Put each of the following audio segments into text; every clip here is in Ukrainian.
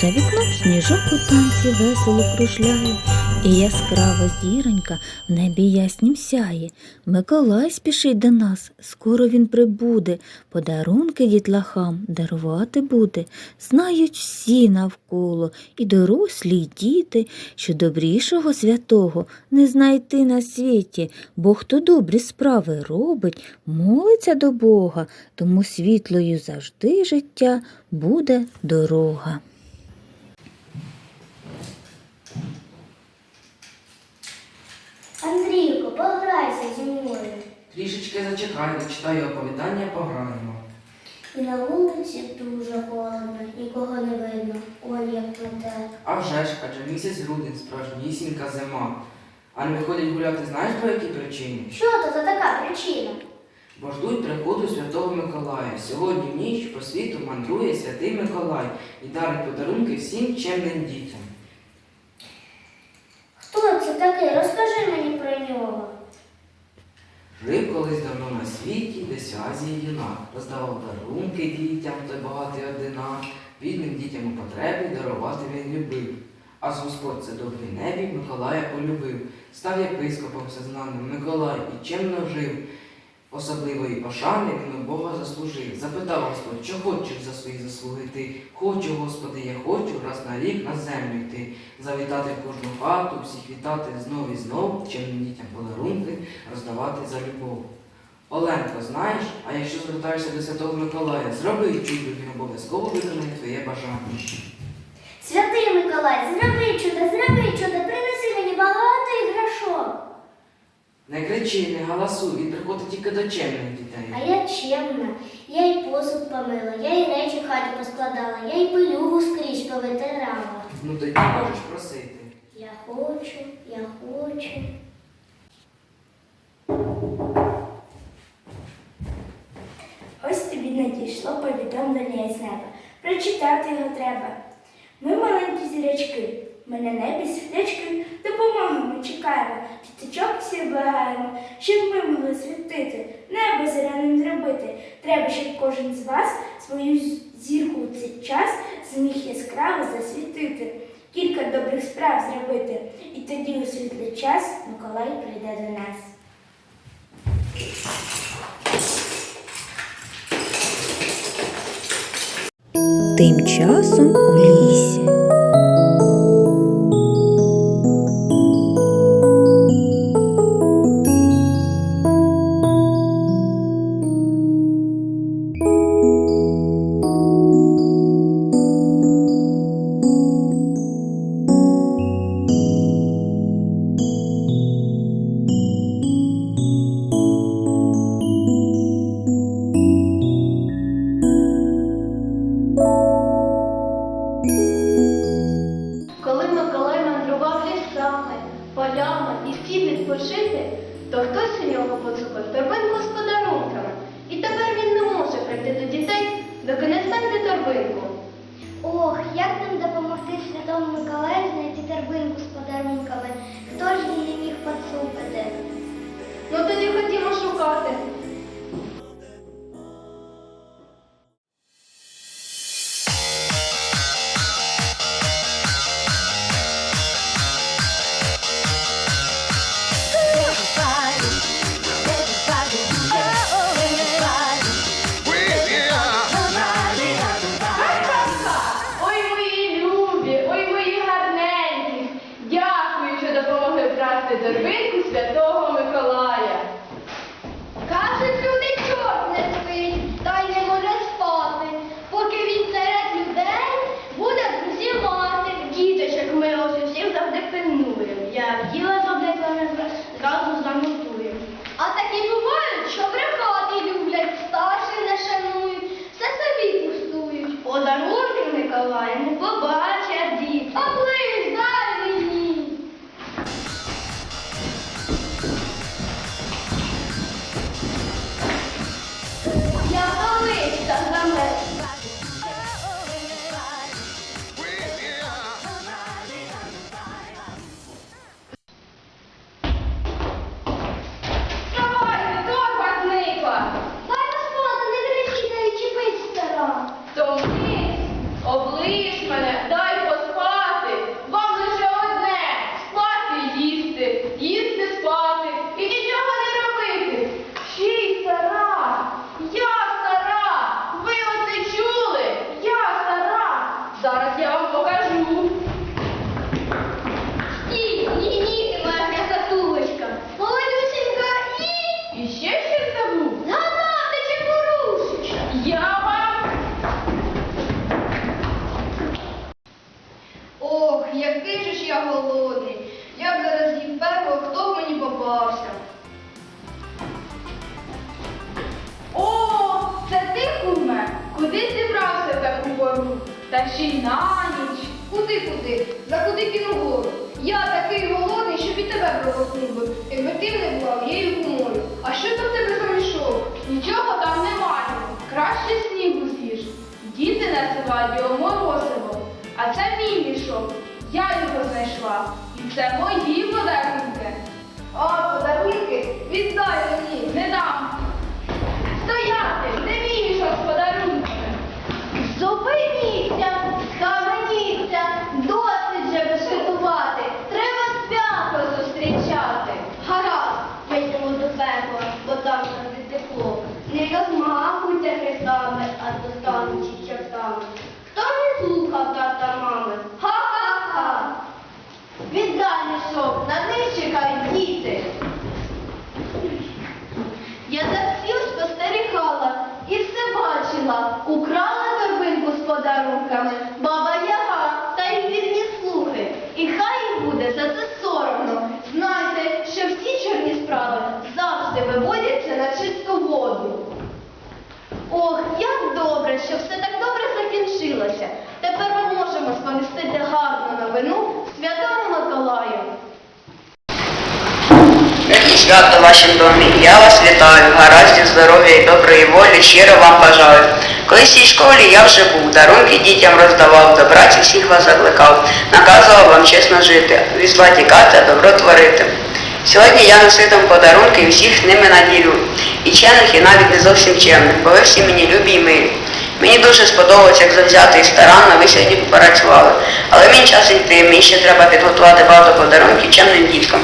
За вікном сніжок у танці весело кружляє, і яскрава зіронька в небі яснім сяє. Миколай спішить до нас, скоро він прибуде, подарунки дітлахам дарувати буде. Знають всі навколо, і дорослі, й діти, що добрішого святого не знайти на світі, бо хто добрі справи робить, молиться до Бога, тому світлою завжди життя буде дорога. Андрійко, пограйся зі мною. Трішечки зачекай, дочитаю оповідання, пограємо. І на вулиці дуже холодно, нікого не видно. Он як плете. А вже ж, адже місяць грудень, справжнісінька зима. А не виходять гуляти знаєш по якій причині? Що то за така причина? Бо ждуть приходу Святого Миколая. Сьогодні в ніч по світу мандрує святий Миколай і дарить подарунки всім чемним дітям. Такий? Розкажи мені про нього. Жив колись давно на світі, десь в Азії юнак, роздавав дарунки дітям та багатий одинак, бідним дітям у потребі дарувати він любив. А з Господь це добрий небі Миколая полюбив, став єпископом всезнаним Миколай і чимно жив. Особливої пошани він у Бога заслужив. Запитав Господь, що хочеш за свої заслуги ти? Хочу, Господи, я хочу раз на рік на землю йти, завітати в кожну хату, всіх вітати знов і знов, чимним дітям подарунки роздавати за любов. Оленко, знаєш, а якщо звертаєшся до Святого Миколая, зроби чудо, він обов'язково виконає твоє бажання. Святий Миколай, зроби чудо, зроби чудо, принеси. Не кричи, не галасуй, він приходить тільки до чемних дітей. А я чемна, я й посуд помила, я й речі в хаті поскладала, я й пилюгу скрізь повитирала. Ну тоді можеш просити. Я хочу, я хочу. Ось тобі надійшло повідомлення із неба. Прочитати його треба. Ми маленькі зірячки. Ми на небі світлячки допомоги ми чекаємо. Діточок всі благаємо, щоб ми могли світити, небо зеленим зробити. Треба, щоб кожен з вас свою зірку у цей час зміг яскраво засвітити. Кілька добрих справ зробити. І тоді у світлий час Миколай прийде до нас. Тим часом у лісі. Доки не знайде торбинку. Ох, як нам допомогти Святому Миколаю знайти торбинку з подарунками? Хто ж її міг поцупити? Ну тоді ходімо шукати. Допомогли Святого Миколая. Та ще й на ніч. Куди куди? За куди кину? Я такий голодний, щоб і тебе проголоднув би. Якби ти не була моєю кумою. А що там тебе за? Нічого там немає. Краще снігу з'їж. Діти називають його морозивом. А це мій мішок. Я його знайшла. І це мої подарунки. А, подарунки? Віддай мені. Не дам. Стояти! Де мій мішок з подарунками? Зупиніться, схаменіться, досить же бешкетувати. Треба свято зустрічати. Гаразд, ми йдемо до пекла, бо там завжди тепло. Не розмахуйте хрестами, а достанучи чортами. Хто не слухав тата мами? Ха-ха-ха! Віддай мішок, на них чекають діти. Я за всім спостерігала і все бачила. Украла торбинку з подарунками, баба Яга, та й вірні слухи. І хай їм буде за це соромно. Знайте, що всі чорні справи завжди виводяться на чисту воду. Ох, як добре, що все так добре закінчилося. Тепер ми можемо сповістити гарну новину Святому Миколаю. Нині свято в вашому домі. Я вас вітаю, гараздів, здоров'я і доброї волі, щиро вам бажаю. Колись цій школі я вже був, дарунки дітям роздавав, до праці всіх вас закликав, наказував вам чесно жити, від тікати, а добро творити. Сьогодні я носитим подарунки і всіх ними наділю, і чемних, і навіть не зовсім чемних, бо ви всі мені любі і милі. Мені дуже сподобалось, як завзято і старанно ви сьогодні попрацювали. Але мені час йти, мені ще треба підготувати багато подарунків чемним діткам.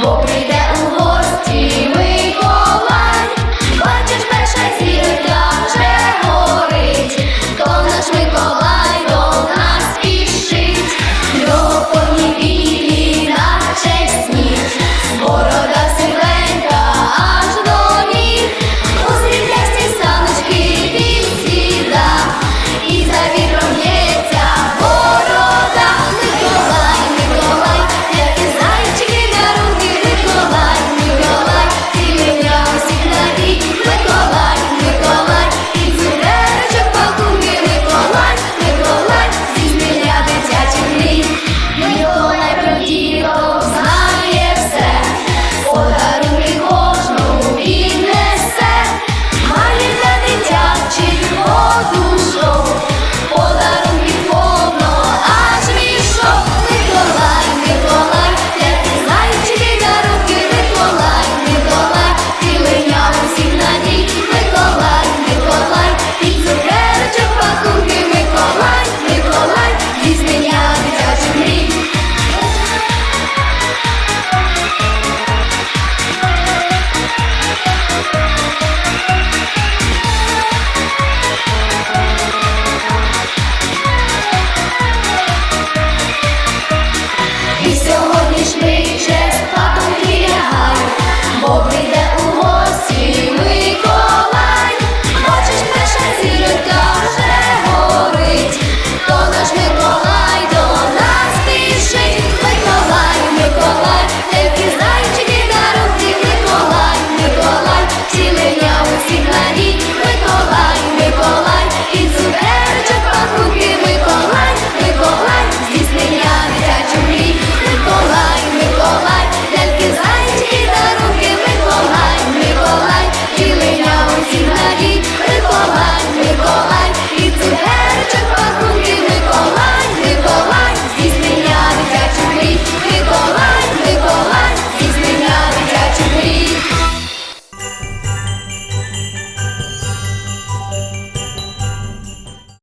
glory.